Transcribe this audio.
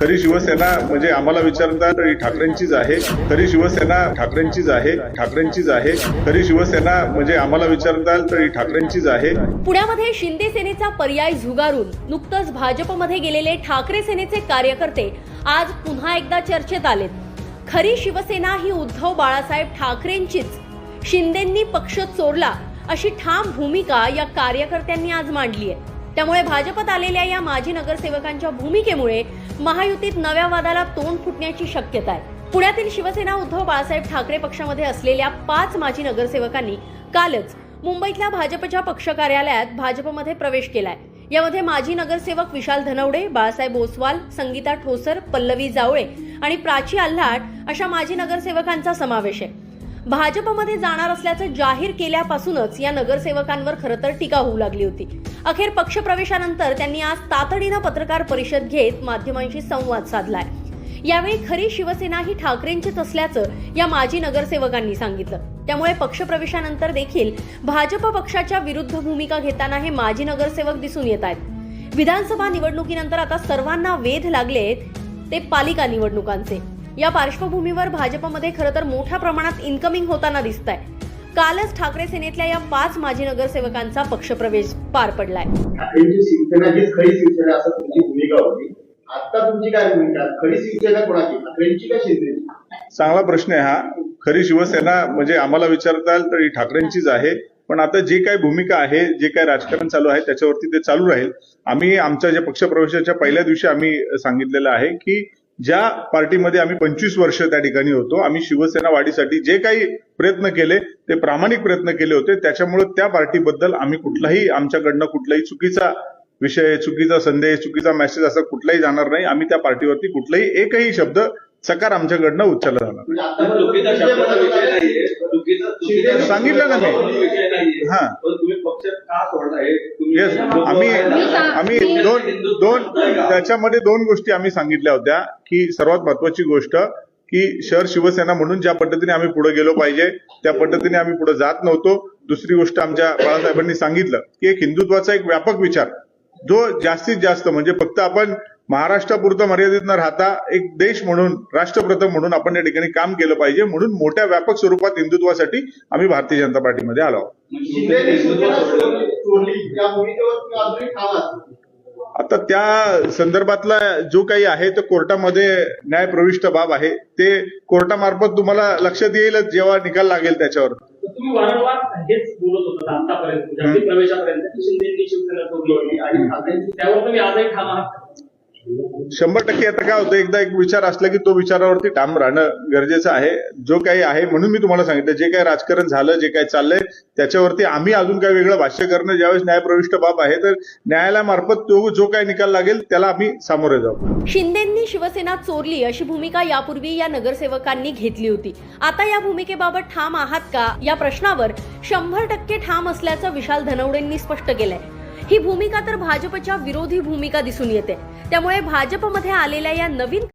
खरी शिवसेना म्हणजे आम्हाला विचारतात ही ठाकरेंचीच आहे. खरी शिवसेना ठाकरेंचीच आहे ठाकरेंचीच आहे. खरी शिवसेना म्हणजे आम्हाला विचारताल तर ही ठाकरेंचीच आहे. पुण्यामध्ये शिंदे सेनेचा पर्याय झुगारून नुकतंच भाजपमध्ये गेलेले ठाकरे सेनेचे कार्यकर्ते आज पुन्हा एकदा चर्चेत आलेत. खरी शिवसेना ही उद्धव बाळासाहेब ठाकरेंचीच. शिंदेंनी पक्ष चोरला अशी ठाम भूमिका या कार्यकर्त्यांनी आज मांडली आहे. त्यामुळे भाजपत आलेल्या या माजी नगरसेवकांच्या भूमिकेमुळे महायुतीत नव्या वादाला तोंड फुटण्याची शक्यता आहे. पुण्यातील शिवसेना उद्धव बाळासाहेब ठाकरे पक्षामध्ये असलेल्या पाच माजी नगरसेवकांनी कालच मुंबईतल्या भाजपच्या पक्ष कार्यालयात भाजपमध्ये प्रवेश केलाय. यामध्ये माजी नगरसेवक विशाल धनवडे बाळासाहेब ओसवाल संगीता ठोसर पल्लवी जावळे आणि प्राची आल्हाट अशा माजी नगरसेवकांचा समावेश आहे. भाजपमध्ये जाणार असल्याचं जाहीर केल्यापासूनच या नगरसेवकांवर खरं तर टीका होऊ लागली होती. अखेर पक्षप्रवेशानंतर त्यांनी आज तातडीनं पत्रकार परिषद घेत माध्यमांशी संवाद साधलाय. यावेळी खरी शिवसेना ही ठाकरेंचीच असल्याचं या माजी नगरसेवकांनी सांगितलं. त्यामुळे पक्षप्रवेशानंतर देखील भाजप पक्षाच्या विरुद्ध भूमिका घेताना हे माजी नगरसेवक दिसून येत आहेत. विधानसभा निवडणुकीनंतर आता सर्वांना वेध लागलेत ते पालिका निवडणुकांचे. या पार्श्वभूमीवर भाजपमध्ये खरं तर मोठ्या प्रमाणात इन्कमिंग होताना दिसत आहे कालच ठाकरे सेनेतल्या या पाच माजी नगरसेवकांचा पक्षप्रवेश पार पडलाय. ठाकरेंची शिवसेना हीच खरी शिवसेना असं तुमची भूमिका होती. आता तुमची काय भूमिका? खरी शिवसेना कोणाची? ठाकरेंची का शिंदेची चांगला प्रश्न आहे हा. खरी शिवसेना म्हणजे आम्हाला विचारताल तर ही ठाकरेंचीच आहे. पण आता जे काही भूमिका आहे जे काही राजकारण चालू आहे त्याच्यावरती ते चालू राहील. आम्ही आमच्या ज्या पक्षप्रवेशाच्या पहिल्या दिवशी आम्ही सांगितलेलं आहे की ज्या पार्टीमध्ये आम्ही पंचवीस वर्ष त्या ठिकाणी होतो आम्ही शिवसेना वाढीसाठी जे काही प्रयत्न केले ते प्रामाणिक प्रयत्न केले होते त्याच्यामुळे त्या पार्टीबद्दल आम्ही कुठलाही आमच्याकडनं कुठलाही चुकीचा विषय चुकीचा संदेश चुकीचा मेसेज असं कुठलाही जाणार नाही. आम्ही त्या पार्टीवरती कुठलाही एकही शब्द सकार आमच्याकडनं उच्चारला जाणार सांगितलं ना मी. हा. येस आम्ही आम्ही दोन दोन त्याच्यामध्ये दोन गोष्टी आम्ही सांगितल्या होत्या की सर्वात महत्वाची गोष्ट की शहर शिवसेना म्हणून ज्या पद्धतीने आम्ही पुढे गेलो पाहिजे त्या पद्धतीने आम्ही पुढे जात नव्हतो. दुसरी गोष्ट आमच्या बाळासाहेबांनी सांगितलं की एक हिंदुत्वाचा एक व्यापक विचार जो जास्तीत जास्त म्हणजे फक्त आपण महाराष्ट्रापुरतं मर्यादित न राहता एक देश म्हणून राष्ट्रप्रथम म्हणून आपण या ठिकाणी काम केलं पाहिजे. म्हणून मोठ्या व्यापक स्वरूपात हिंदुत्वासाठी आम्ही भारतीय जनता पार्टीमध्ये आलो आता त्या संदर्भातला जो काही आहे तो कोर्टामध्ये न्यायप्रविष्ट बाब आहे. ते कोर्टामार्फत तुम्हाला लक्षात येईलच जेव्हा निकाल लागेल त्याच्यावर. तुम्ही वारंवार हेच बोलत होता आतापर्यंत प्रवेशापर्यंत शिवसेना सोडली होती आणि त्यावर तुम्ही आजही ठाम आहात. शंभर टक्के आता काय होतं एकदा एक विचार असला की तो विचारावरती ठाम राहणं गरजेचं आहे. जो काही आहे म्हणून मी तुम्हाला सांगितलं जे काही राजकारण झालं जे काही चाललंय त्याच्यावरती आम्ही अजून काही वेगळं भाष्य करणं ज्यावेळेस न्यायप्रविष्ट बाब आहे तर न्यायालयामार्फत तो जो काही निकाल लागेल त्याला आम्ही सामोरे जाऊ. शिंदेंनी शिवसेना चोरली अशी भूमिका यापूर्वी या नगरसेवकांनी घेतली होती. आता या भूमिकेबाबत ठाम आहात का? या प्रश्नावर शंभर टक्के ठाम असल्याचं विशाल धनवडेंनी स्पष्ट केलंय. ही भूमिका तर भाजपच्या विरोधी भूमिका दिसून येते. त्यामुळे भाजपमध्ये आलेल्या या नवीन